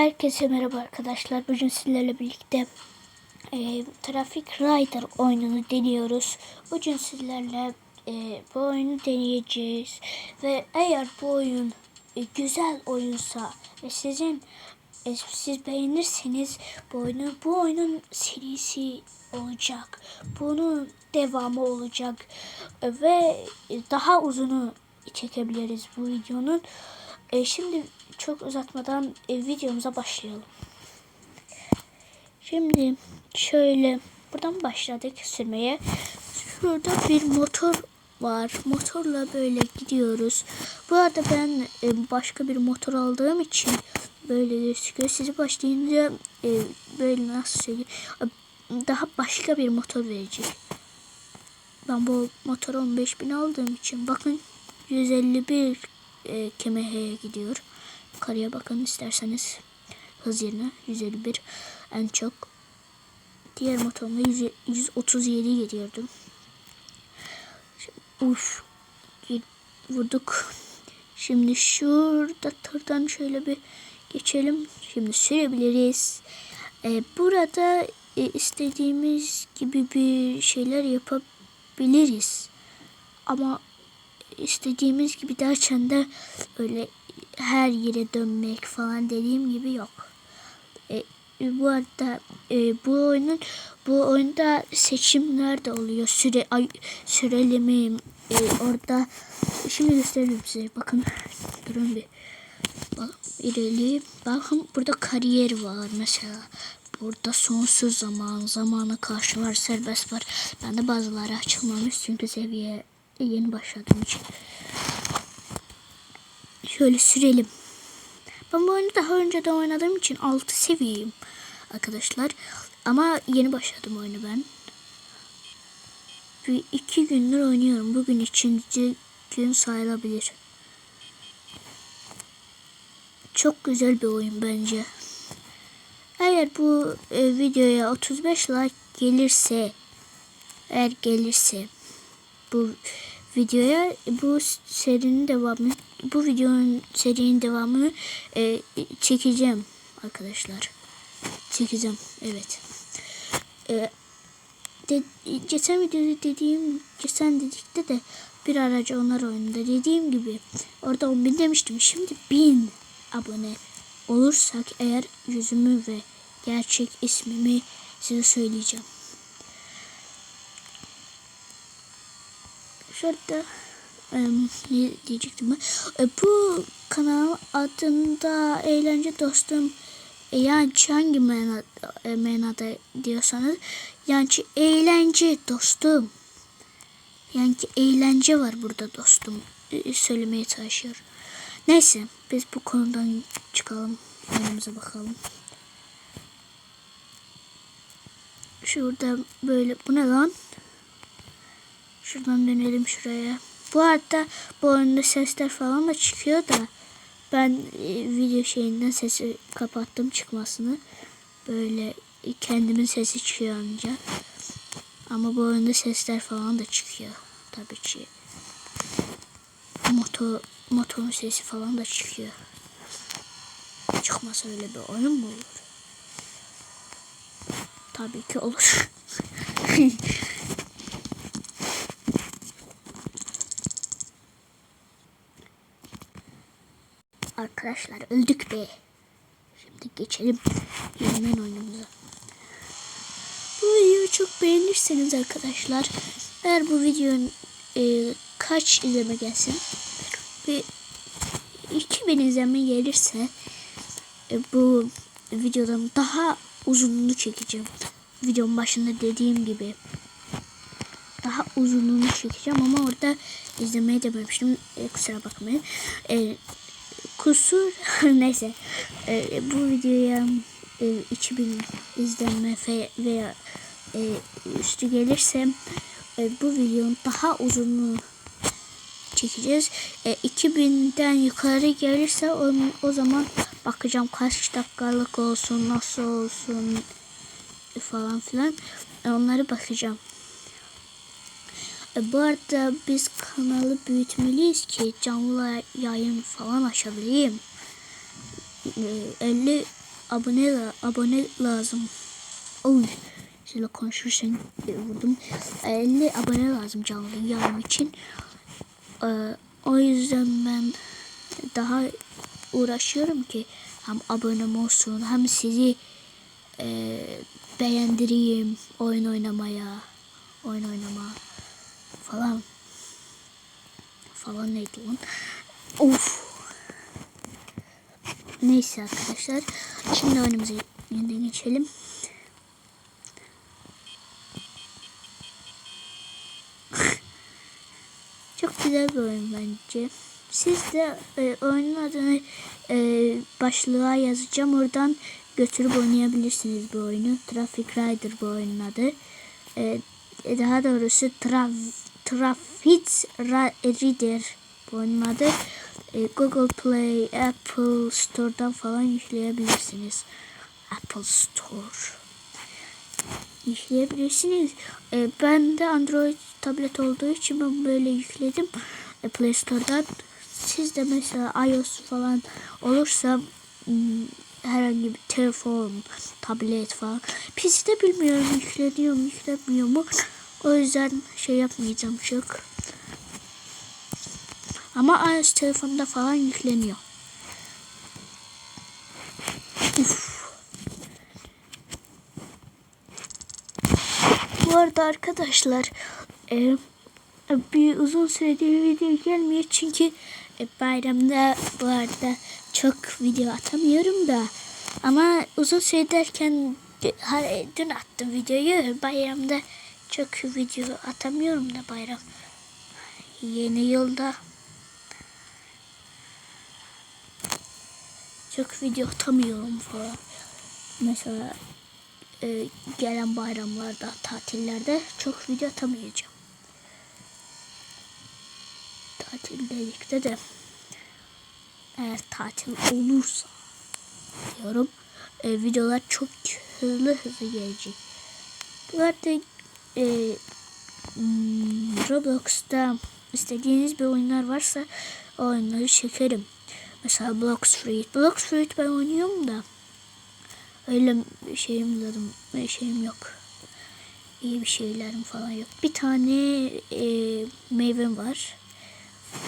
Herkese merhaba arkadaşlar. Bugün sizlerle birlikte e, Traffic Rider oyununu deniyoruz. Bugün sizlerle e, bu oyunu deneyeceğiz. Ve eğer bu oyun e, güzel oyunsa ve sizin e, siz beğenirseniz bu oyunu bu oyunun serisi olacak. Bunun devamı olacak. E, ve daha uzunu çekebiliriz bu videonun. E, şimdi çok uzatmadan e, videomuza başlayalım. Şimdi şöyle buradan başladık sürmeye. Şurada bir motor var. Motorla böyle gidiyoruz. Bu arada ben e, başka bir motor aldığım için böyle gözüküyor. Sizi başlayınca e, böyle nasıl söyleyeyim daha başka bir motor verecek. Ben bu motor 15.000 aldığım için bakın 151 e, kemeheye gidiyor. Yukarıya bakın isterseniz hız yerine 151 en çok. Diğer motorumda 100, 137 geliyordum. Uf vurduk. Şimdi şurada tırdan şöyle bir geçelim. Şimdi sürebiliriz. Ee, burada e, istediğimiz gibi bir şeyler yapabiliriz. Ama istediğimiz gibi derken de öyle her yere dönmek falan dediğim gibi yok. E, bu arada e, bu oyunun bu oyunda seçimler de oluyor. Süre ay, süreli mi e, orada şimdi göstereyim size. Bakın durun bir. Bak, ileri. Bakın burada kariyer var mesela. Burada sonsuz zaman, zamana karşı var, serbest var. Ben de bazıları açılmamış çünkü seviye yeni başladığım için. Şöyle sürelim. Ben bu oyunu daha önce de oynadığım için 6 seviyeyim arkadaşlar. Ama yeni başladım oyunu ben. Bir iki gündür oynuyorum. Bugün ikinci gün sayılabilir. Çok güzel bir oyun bence. Eğer bu e, videoya 35 like gelirse eğer gelirse bu videoya bu serinin devamı bu videonun serinin devamını e, çekeceğim arkadaşlar. Çekeceğim. Evet. E, de, geçen videoda dediğim geçen dedikte de bir aracı onlar oyununda dediğim gibi orada 10 bin demiştim. Şimdi 1000 abone olursak eğer yüzümü ve gerçek ismimi size söyleyeceğim. Şurada ne diyecektim ben? E, bu kanal adında eğlence dostum e, yani hangi menada, e, menada diyorsanız yani eğlence dostum yani eğlence var burada dostum söylemeye çalışıyor. Neyse biz bu konudan çıkalım. Önümüze bakalım. Şurada böyle bu ne lan? Şuradan dönelim şuraya. Bu arada bu oyunda sesler falan da çıkıyor da ben e, video şeyinden sesi kapattım çıkmasını. Böyle kendimin sesi çıkıyor ancak. Ama bu oyunda sesler falan da çıkıyor. Tabii ki. Motor, motorun sesi falan da çıkıyor. Çıkmasa öyle bir oyun mu olur? Tabii ki olur. Arkadaşlar öldük be. Şimdi geçelim yeniden oyunumuza. Bu videoyu çok beğenirseniz arkadaşlar eğer bu videonun e, kaç izleme gelsin ve 2000 izleme gelirse e, bu videodan daha uzunluğunu çekeceğim. Videonun başında dediğim gibi daha uzunluğunu çekeceğim ama orada izlemeye dememiştim. E, kusura bakmayın. E, kusur neyse e, bu videoya e, 2000 izlenme veya e, üstü gelirse e, bu videonun daha uzunluğu çekeceğiz. E, 2000'den yukarı gelirse o, o zaman bakacağım kaç dakikalık olsun nasıl olsun falan filan e, onları bakacağım. E, bu arada biz kanalı büyütmeliyiz ki canlı yayın falan açabileyim. E, 50 abone abone lazım. Oy. Sizinle konuşurken e, vurdum. E, 50 abone lazım canlı yayın için. E, o yüzden ben daha uğraşıyorum ki hem abonem olsun hem sizi e, beğendireyim oyun oynamaya oyun oynama falan falan neydi lan of neyse arkadaşlar şimdi oyunumuza yeniden geçelim Çok güzel bir oyun bence. Siz de e, oyunun adını e, başlığa yazacağım. Oradan götürüp oynayabilirsiniz bu oyunu. Traffic Rider bu oyunun adı. E, e, daha doğrusu Traf Traffic Ra- Reader bu oyunun adı. E, Google Play, Apple Store'dan falan yükleyebilirsiniz. Apple Store yükleyebilirsiniz. E, ben de Android tablet olduğu için ben böyle yükledim e, Play Store'dan. Siz de mesela iOS falan olursa hmm, herhangi bir telefon, tablet falan. PC'de bilmiyorum yükleniyor mu yüklenmiyor mu. O yüzden şey yapmayacağım çok. Ama iOS telefonda falan yükleniyor. Uf. Bu arada arkadaşlar e, bir uzun süredir video gelmiyor çünkü e, bayramda bu arada çok video atamıyorum da ama uzun süre derken dün attım videoyu bayramda çok video atamıyorum da bayram yeni yılda çok video atamıyorum falan mesela e, gelen bayramlarda, tatillerde çok video atamayacağım. Tatildelikte de eğer tatil olursa diyorum e, videolar çok hızlı hızlı gelecek. Bu arada e, Roblox'ta istediğiniz bir oyunlar varsa o oyunları çekerim. Mesela Blox Fruit. Blox Fruit ben oynuyorum da öyle bir şeyim dedim şeyim yok. İyi bir şeylerim falan yok. Bir tane e, meyvem var.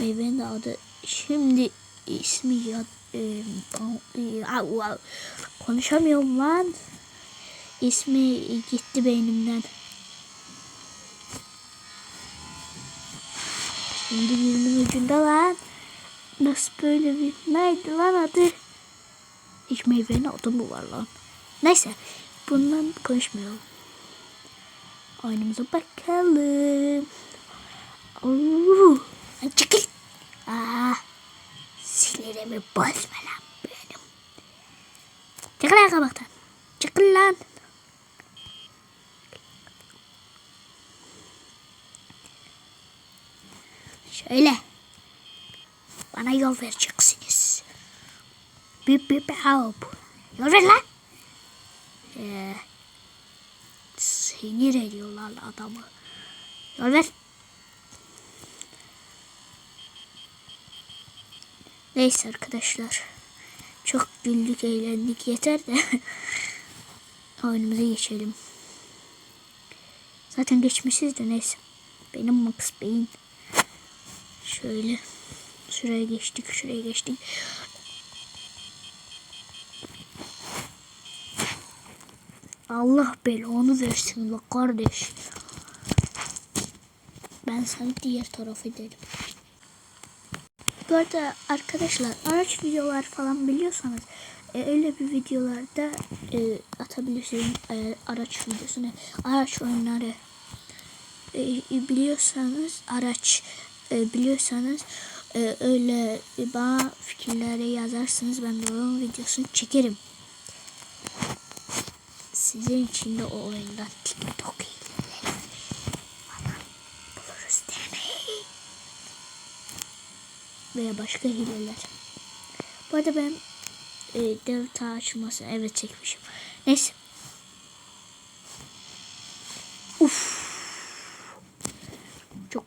Meyvenin de adı şimdi ismi ya e, konuşamıyorum lan. İsmi gitti beynimden. Şimdi dilimin ucunda lan. Nasıl böyle bir neydi lan adı? Hiç meyvenin adı mı var lan? Neyse bundan konuşmayalım. Oyunumuza bakalım. Oo, çekil. Aa, sinirimi bozma lan benim. Çekil lan kabaktan. Çekil lan. Şöyle. Bana yol vereceksiniz. Bip bip hop. Yol ver lan. Ee, sinir ediyorlar adamı. Yol ver. Neyse arkadaşlar. Çok güldük eğlendik yeter de. Oyunumuza geçelim. Zaten geçmişiz de neyse. Benim Max Beyin. Şöyle. Şuraya geçtik, şuraya geçtik. Allah belanı versin la kardeş. Ben sana diğer taraf ederim. Bu arada arkadaşlar araç videolar falan biliyorsanız e, öyle bir videolarda e, atabilirsiniz e, araç videosunu. Araç oyunları e, biliyorsanız araç e, biliyorsanız e, öyle bana fikirleri yazarsınız ben de onun videosunu çekerim. Sizin için de o oyundan TikTok. Veya başka hileler. Bu arada ben e, delta açması evet çekmişim. Neyse.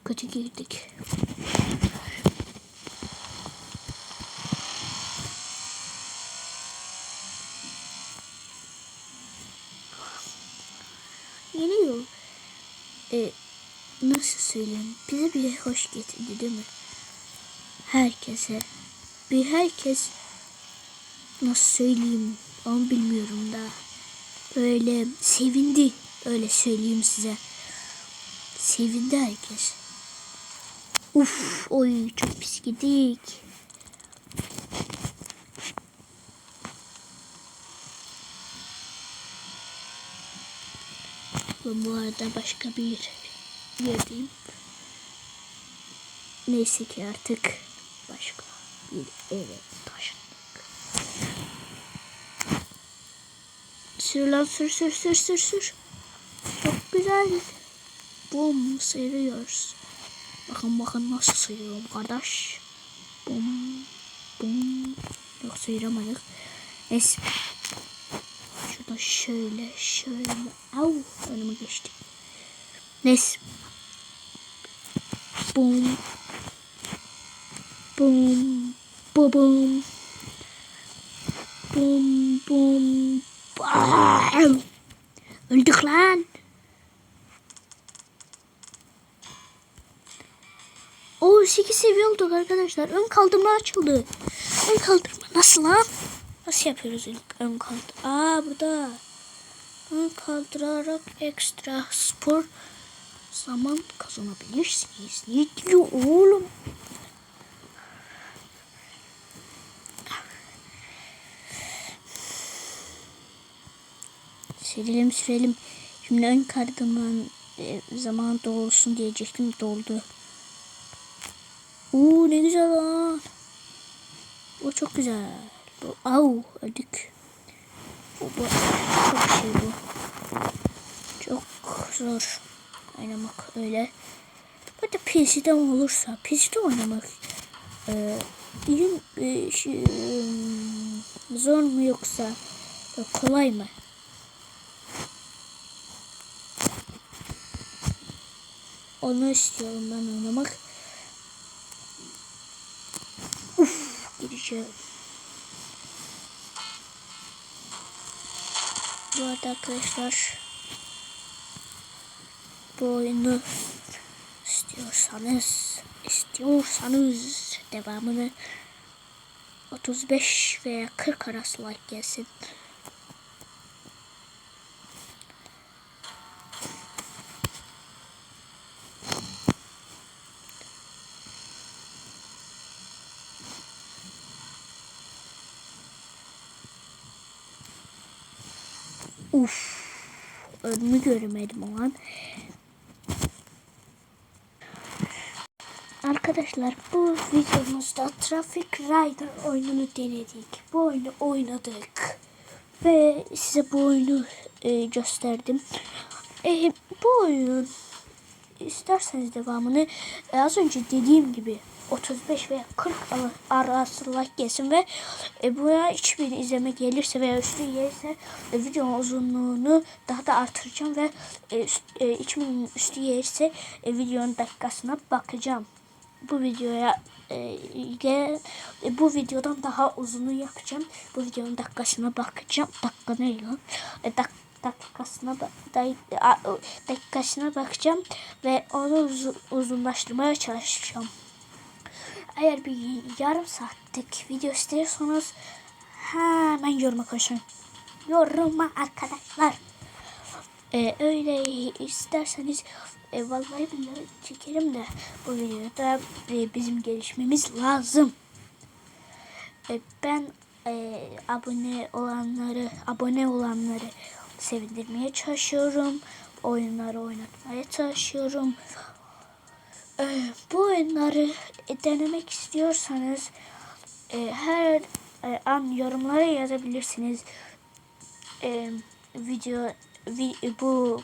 kötü girdik. Yeni yıl e, nasıl söyleyeyim? Bize bile hoş getirdi değil mi? Herkese. Bir herkes nasıl söyleyeyim? Onu bilmiyorum da. Öyle sevindi. Öyle söyleyeyim size. Sevindi herkes. Uf, oy çok pis gidik. Ben bu arada başka bir yerdeyim. Neyse ki artık başka bir eve taşındık. Sür lan sür sür sür sür sür. Çok güzel. Bum sıyırıyoruz. Bakın bakın nasıl sıyırıyorum kardeş. Bum bum. Yok sıyıramadık. Neyse. Şurada şöyle şöyle. Au önüme geçti. Neyse. Bum. Bum. Bu bum. Bum bum. Bam. Öldük lan. O 8 seviye olduk arkadaşlar. Ön kaldırma açıldı. Ön kaldırma nasıl lan? Nasıl yapıyoruz ilk ön kaldır? Aa burada. Ön kaldırarak ekstra spor zaman kazanabilirsiniz. Ne diyor oğlum? Sürelim sürelim. Şimdi ön kaldırmanın e, zaman dolsun diyecektim. Doldu. Oo ne güzel lan. Bu çok güzel. Bu au öldük. Bu, bu çok şey bu. Çok zor oynamak öyle. Bu da PC'de olursa PC'de oynamak e, e, şey, e, zor mu yoksa e, kolay mı? Onu istiyorum ben oynamak. Gireceğim. Bu arada arkadaşlar bu oyunu istiyorsanız istiyorsanız devamını 35 veya 40 arası like gelsin. Uf. Önümü göremedim o an. Arkadaşlar bu videomuzda Traffic Rider oyununu denedik. Bu oyunu oynadık. Ve size bu oyunu e, gösterdim. E, bu oyunun isterseniz devamını e, az önce dediğim gibi 35 veya 40 arası like gelsin ve e, buraya hiçbir izleme gelirse veya üstü gelirse e, videonun uzunluğunu daha da artıracağım ve e, üst, e, 3000 üstü gelirse e, videonun dakikasına bakacağım. Bu videoya e, e, bu videodan daha uzunu yapacağım. Bu videonun dakikasına bakacağım. Dakika ne lan? E, dak, dakikasına bak dakikasına bakacağım ve onu uz, uzunlaştırmaya çalışacağım. Eğer bir yarım saatlik video istiyorsanız hemen yoruma koşun. Yoruma arkadaşlar. Ee, öyle isterseniz e, vallahi billahi çekerim de bu videoda e, bizim gelişmemiz lazım. E, ben e, abone olanları abone olanları sevindirmeye çalışıyorum. Oyunları oynatmaya çalışıyorum. Ee, bu oyunları denemek istiyorsanız e, her e, an yorumlara yazabilirsiniz. E, video vi, bu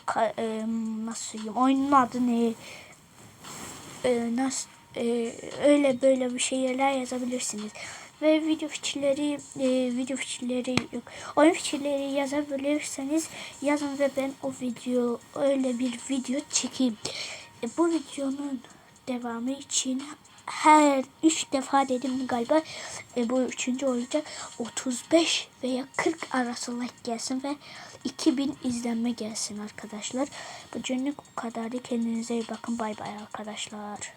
nasıl söyleyeyim oyunun adı ne? Nasıl öyle böyle bir şeyler yazabilirsiniz. Ve video fikirleri video fikirleri yok. Oyun fikirleri yazabilirseniz yazın ve ben o video öyle bir video çekeyim. Bu videonun devamı için her üç defa dedim galiba e, bu üçüncü olacak 35 veya 40 arası like gelsin ve 2000 izlenme gelsin arkadaşlar. Bu günlük bu kadardı. Kendinize iyi bakın. Bay bay arkadaşlar.